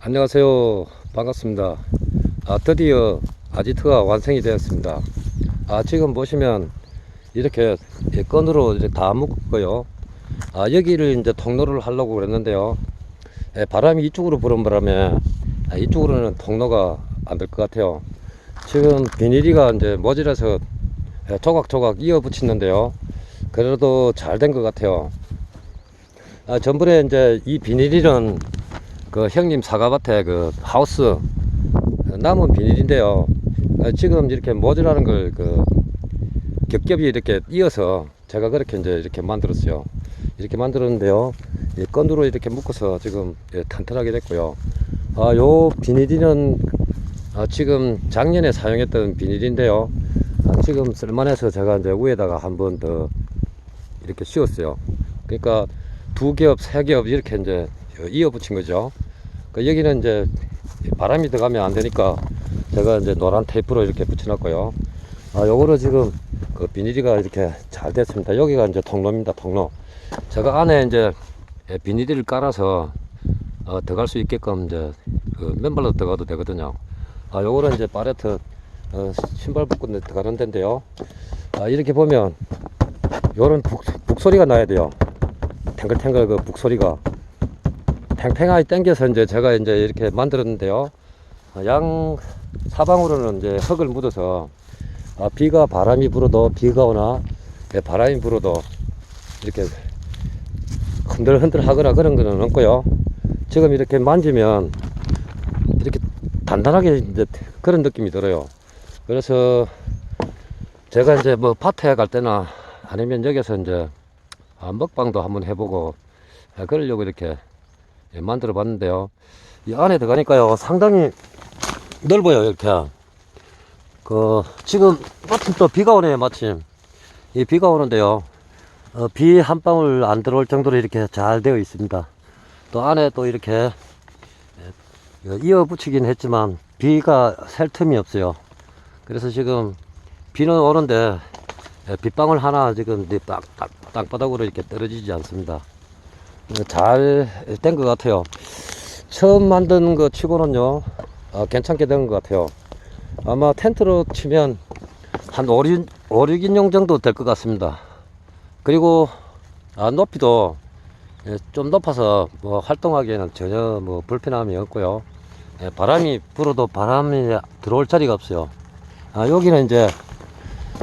안녕하세요. 반갑습니다. 아, 드디어 아지트가 완성이 되었습니다. 아, 지금 보시면 이렇게 예, 건으로 이제 다 묶었고요. 아, 여기를 이제 통로를 하려고 그랬는데요. 예, 바람이 이쪽으로 부는 바람에 아, 이쪽으로는 통로가 안 될 것 같아요. 지금 비닐이가 이제 모질라서 예, 조각조각 이어 붙이는데요. 그래도 잘 된 것 같아요. 아, 전번에 이제 이 비닐은 그 형님 사과밭에 그 하우스 남은 비닐인데요. 아, 지금 이렇게 모듈하는 걸 그 겹겹이 이렇게 이어서 제가 그렇게 이제 이렇게 만들었어요. 이렇게 만들었는데요. 이 건으로 이렇게 묶어서 지금 예, 탄탄하게 됐고요. 아, 요 비닐이는 아, 지금 작년에 사용했던 비닐인데요. 아, 지금 쓸만해서 제가 이제 위에다가 한 번 더 이렇게 씌웠어요. 그러니까 두 겹, 세 겹 이렇게 이제 이어 붙인 거죠. 그 여기는 이제 바람이 들어가면 안 되니까 제가 이제 노란 테이프로 이렇게 붙여놨고요. 아, 요거를 지금 그 비닐이가 이렇게 잘 됐습니다. 여기가 이제 통로입니다. 통로. 제가 안에 이제 예, 비닐을 깔아서 어, 들어갈 수 있게끔 이제 그 맨발로 들어가도 되거든요. 아, 요거는 이제 파레트 어, 신발 벗고 들어가는 데인데요. 아, 이렇게 보면 요런 북, 북소리가 나야 돼요. 탱글탱글 그 북소리가 탱탱하게 당겨서 이제 제가 이제 이렇게 만들었는데요. 어, 양 사방으로는 이제 흙을 묻어서 아, 비가 바람이 불어도 비가 오나 예, 바람이 불어도 이렇게 흔들흔들 하거나 그런 거는 없고요. 지금 이렇게 만지면 이렇게 단단하게 이제 그런 느낌이 들어요. 그래서 제가 이제 뭐 밭에 갈 때나 아니면 여기서 이제 아, 먹방도 한번 해보고 아, 그러려고 이렇게 예, 만들어 봤는데요. 이 안에 들어가니까요 상당히 넓어요 이렇게. 그 지금 마침 또 비가 오네요 마침. 이 비가 오는데요. 어, 비 한 방울 안 들어올 정도로 이렇게 잘 되어 있습니다. 또 안에 또 이렇게 예, 이어 붙이긴 했지만 비가 셀 틈이 없어요. 그래서 지금 비는 오는데 예, 빗방울 하나 지금 땅, 땅바닥으로 이렇게 떨어지지 않습니다. 어, 잘된 것 같아요. 처음 만든 거 치고는요, 어, 괜찮게 된 것 같아요. 아마 텐트로 치면 한 5, 6, 5, 6인용 정도 될 것 같습니다. 그리고 아, 높이도 예, 좀 높아서 뭐 활동하기에는 전혀 뭐 불편함이 없고요. 예, 바람이 불어도 바람이 들어올 자리가 없어요. 아, 여기는 이제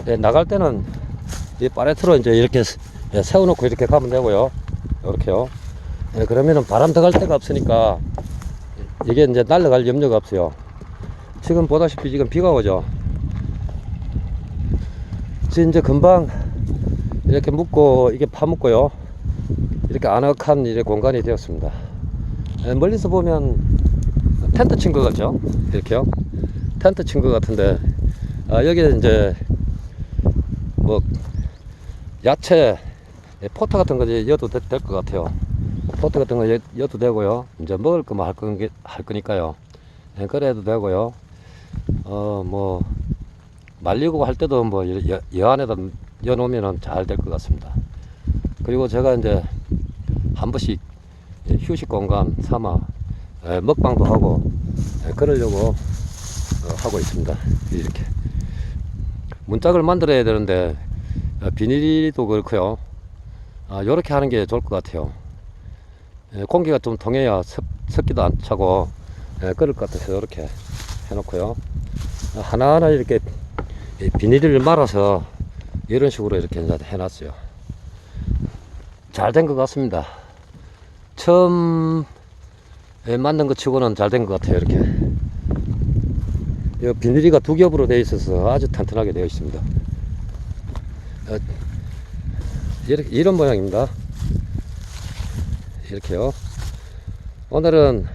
예, 나갈 때는 이 파레트로 이제 이렇게 세- 예, 세워놓고 이렇게 가면 되고요. 이렇게요. 예, 그러면은 바람 들어갈 데가 없으니까 이게 이제 날아갈 염려가 없어요. 지금 보다시피 지금 비가 오죠. 지금 이제 금방 이렇게 묶고 이게 파묻고요. 이렇게 아늑한 이제 공간이 되었습니다. 예, 멀리서 보면 텐트 친 것 같죠? 이렇게요. 텐트 친 것 같은데 아, 여기에 이제 뭐 야채 예, 포터 같은 거 이제 여도 될 것 같아요. 포터 같은 거 여- 여도 되고요. 이제 먹을 거만 할, 거, 할 거니까요. 예, 그래도 되고요. 어, 뭐, 말리고 할 때도 뭐, 여, 여 안에다 여놓으면 잘 될 것 같습니다. 그리고 제가 이제 한 번씩 예, 휴식 공간 삼아 예, 먹방도 하고 예, 그러려고 어, 하고 있습니다. 이렇게. 문짝을 만들어야 되는데 어, 비닐도 그렇고요. 아, 요렇게 하는 게 좋을 것 같아요. 예, 공기가 좀 통해야 습, 습기도 안 차고 예, 그럴 것 같아서 이렇게 해놓고요. 어, 하나하나 이렇게 이 비닐을 말아서 이런 식으로 이렇게 해놨어요. 잘 된 것 같습니다. 처음 예, 만든 것 치고는 잘 된 것 같아요. 이렇게. 이 비닐이가 두 겹으로 되어 있어서 아주 탄탄하게 되어 있습니다. 어, 이렇게, 이런 모양입니다. 이렇게요. 오늘은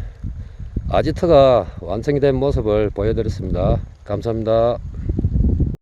아지트가 완성이 된 모습을 보여드렸습니다. 감사합니다.